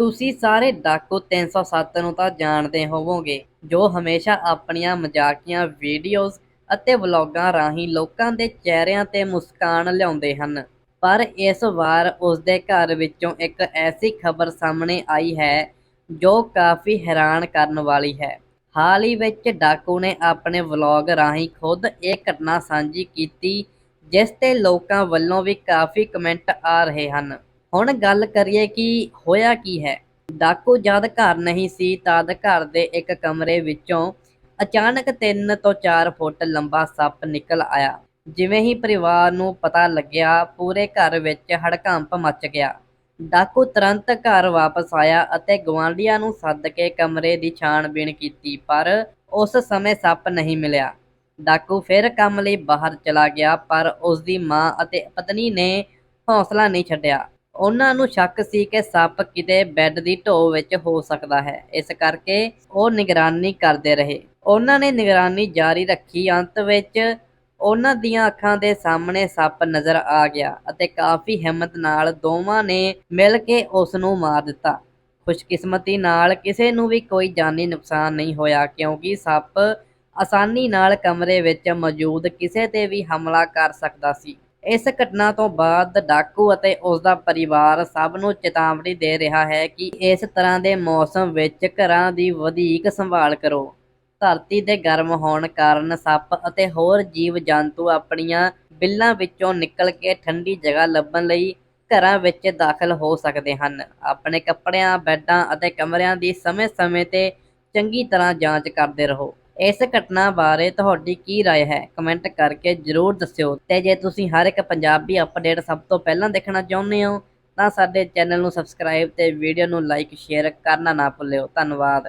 ਤੁਸੀਂ ਸਾਰੇ ਡਾਕੂ 307 ਨੂੰ ਤਾਂ ਜਾਣਦੇ ਹੋਵੋਗੇ, ਜੋ ਹਮੇਸ਼ਾ ਆਪਣੀਆਂ ਮਜ਼ਾਕੀਆਂ ਵੀਡੀਓਜ਼ ਅਤੇ ਵਲੌਗਾਂ ਰਾਹੀਂ ਲੋਕਾਂ ਦੇ ਚਿਹਰਿਆਂ ਤੇ ਮੁਸਕਾਨ ਲਿਆਉਂਦੇ ਹਨ। ਪਰ ਇਸ ਵਾਰ ਉਸ ਦੇ ਘਰ ਵਿੱਚੋਂ ਇੱਕ ਐਸੀ ਖਬਰ ਸਾਹਮਣੇ ਆਈ ਹੈ, ਜੋ ਕਾਫੀ ਹੈਰਾਨ ਕਰਨ ਵਾਲੀ ਹੈ। ਹਾਲ ਹੀ ਵਿੱਚ ਡਾਕੂ ਨੇ ਆਪਣੇ ਵਲੌਗ ਰਾਹੀਂ ਖੁਦ ਇਹ ਘਟਨਾ ਸਾਂਝੀ ਕੀਤੀ, ਜਿਸ ਤੇ ਲੋਕਾਂ ਵੱਲੋਂ ਵੀ ਕਾਫੀ ਕਮੈਂਟ ਆ ਰਹੇ ਹਨ। ਹੁਣ ਗੱਲ ਕਰੀਏ ਕਿ ਹੋਇਆ ਕੀ ਹੈ। ਡਾਕੂ ਜਦ ਘਰ ਨਹੀਂ ਸੀ ਤਦ ਘਰ ਦੇ ਇੱਕ ਕਮਰੇ ਵਿੱਚੋਂ ਅਚਾਨਕ 3 ਤੋਂ 4 ਫੁੱਟ ਲੰਬਾ ਸੱਪ ਨਿਕਲ ਆਇਆ। ਜਿਵੇਂ ਹੀ ਪਰਿਵਾਰ ਨੂੰ ਪਤਾ ਲੱਗਿਆ, ਪੂਰੇ ਘਰ ਵਿੱਚ ਹੜਕੰਪ ਮਚ ਗਿਆ। ਡਾਕੂ ਤੁਰੰਤ ਘਰ ਵਾਪਸ ਆਇਆ ਅਤੇ ਗਵਾਂਢੀਆਂ ਨੂੰ ਸੱਦ ਕੇ ਕਮਰੇ ਦੀ ਛਾਣਬੀਣ ਕੀਤੀ, ਪਰ ਉਸ ਸਮੇਂ ਸੱਪ ਨਹੀਂ ਮਿਲਿਆ। ਡਾਕੂ ਫਿਰ ਕੰਮ ਲਈ ਬਾਹਰ ਚਲਾ ਗਿਆ, ਪਰ ਉਸ ਦੀ ਮਾਂ ਅਤੇ ਪਤਨੀ ਨੇ ਹੌਸਲਾ ਨਹੀਂ ਛੱਡਿਆ। ਉਹਨਾਂ ਨੂੰ ਸ਼ੱਕ ਸੀ ਕਿ ਸੱਪ ਕਿਤੇ ਬੈੱਡ ਦੀ ਢੋ ਵਿੱਚ ਹੋ ਸਕਦਾ ਹੈ। ਇਸ ਕਰਕੇ ਉਹ ਨਿਗਰਾਨੀ ਕਰਦੇ ਰਹੇ। ਉਹਨਾਂ ਨੇ ਨਿਗਰਾਨੀ ਜਾਰੀ ਰੱਖੀ। ਅੰਤ ਵਿੱਚ ਉਹਨਾਂ ਦੀਆਂ ਅੱਖਾਂ ਦੇ ਸਾਹਮਣੇ ਸੱਪ ਨਜ਼ਰ ਆ ਗਿਆ ਅਤੇ ਕਾਫੀ ਹਿੰਮਤ ਨਾਲ ਦੋਵਾਂ ਨੇ ਮਿਲ ਕੇ ਉਸ ਨੂੰ ਮਾਰ ਦਿੱਤਾ। ਖੁਸ਼ਕਿਸਮਤੀ ਨਾਲ ਕਿਸੇ ਨੂੰ ਵੀ ਕੋਈ ਜਾਨੀ ਨੁਕਸਾਨ ਨਹੀਂ ਹੋਇਆ, ਕਿਉਂਕਿ ਸੱਪ ਆਸਾਨੀ ਨਾਲ ਕਮਰੇ ਵਿੱਚ ਮੌਜੂਦ ਕਿਸੇ ਤੇ ਵੀ ਹਮਲਾ ਕਰ ਸਕਦਾ ਸੀ। ਇਸ ਘਟਨਾ ਤੋਂ ਬਾਅਦ ਡਾਕੂ ਅਤੇ ਉਸ ਦਾ ਪਰਿਵਾਰ ਸਭ ਨੂੰ ਚੇਤਾਵਨੀ ਦੇ ਰਿਹਾ ਹੈ ਕਿ ਇਸ ਤਰ੍ਹਾਂ ਦੇ ਮੌਸਮ ਵਿੱਚ ਘਰਾਂ ਦੀ ਵਧੇਕ ਸੰਭਾਲ ਕਰੋ। ਧਰਤੀ ਦੇ ਗਰਮ ਹੋਣ ਕਾਰਨ ਸੱਪ ਅਤੇ ਹੋਰ ਜੀਵ ਜੰਤੂ ਆਪਣੀਆਂ ਬਿੱਲਾਂ ਵਿੱਚੋਂ ਨਿਕਲ ਕੇ ਠੰਡੀ ਜਗ੍ਹਾ ਲੱਭਣ ਲਈ ਘਰਾਂ ਵਿੱਚ ਦਾਖਲ ਹੋ ਸਕਦੇ ਹਨ। ਆਪਣੇ ਕੱਪੜਿਆਂ, ਬੈੱਡਾਂ ਅਤੇ ਕਮਰਿਆਂ ਦੀ ਸਮੇਂ-ਸਮੇਂ ਤੇ ਚੰਗੀ ਤਰ੍ਹਾਂ ਜਾਂਚ ਕਰਦੇ ਰਹੋ। ਇਸ ਘਟਨਾ ਬਾਰੇ ਤੁਹਾਡੀ ਕੀ رائے ਹੈ ਕਮੈਂਟ ਕਰਕੇ ਜਰੂਰ ਦੱਸਿਓ ਤੇ ਜੇ ਤੁਸੀਂ ਹਰ ਇੱਕ ਪੰਜਾਬੀ ਅਪਡੇਟ ਸਭ ਤੋਂ ਪਹਿਲਾਂ ਦੇਖਣਾ ਚਾਹੁੰਦੇ ਹੋ ਤਾਂ ਸਾਡੇ ਚੈਨਲ ਨੂੰ ਸਬਸਕ੍ਰਾਈਬ ਤੇ ਵੀਡੀਓ ਨੂੰ ਲਾਈਕ ਸ਼ੇਅਰ ਕਰਨਾ ਨਾ ਭੁੱਲਿਓ ਧੰਨਵਾਦ